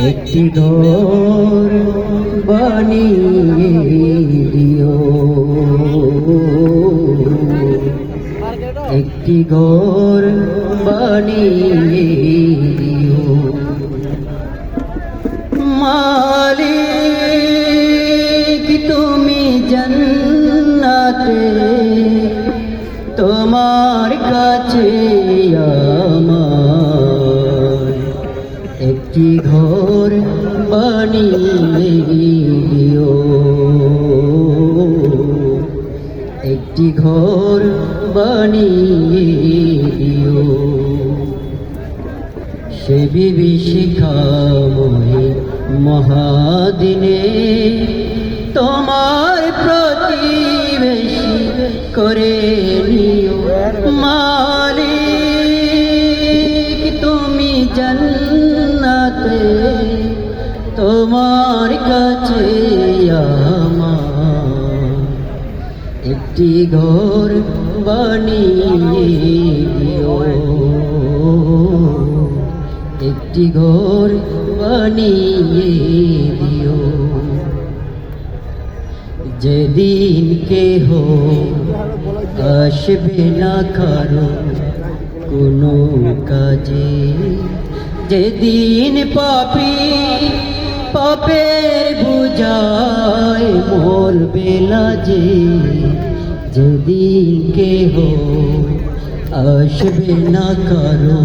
একটি ঘর বানিয়ে দিও। একটি ঘর বানিয়ে দিও। মালিক তুমি জন্নাতে তোমার কাছে আমার ঘর বানিয়ে দিও একটি ঘর বানিয়ে দিও সে বিভীষিকাময় মহাদিনে তোমার প্রতিবেশী করে নিও। মালিক, তুমি জান্নাতে তোমার কাছে একটি ঘর বানিয়ে একটি ঘর বানিয়ে দিও যেদিন কেহ আসবে না কারও কোনো কাজে, যেদিন পাপি পাপের বুঝায় মোর বেলা যে যদি কেহ আসবে না কারও।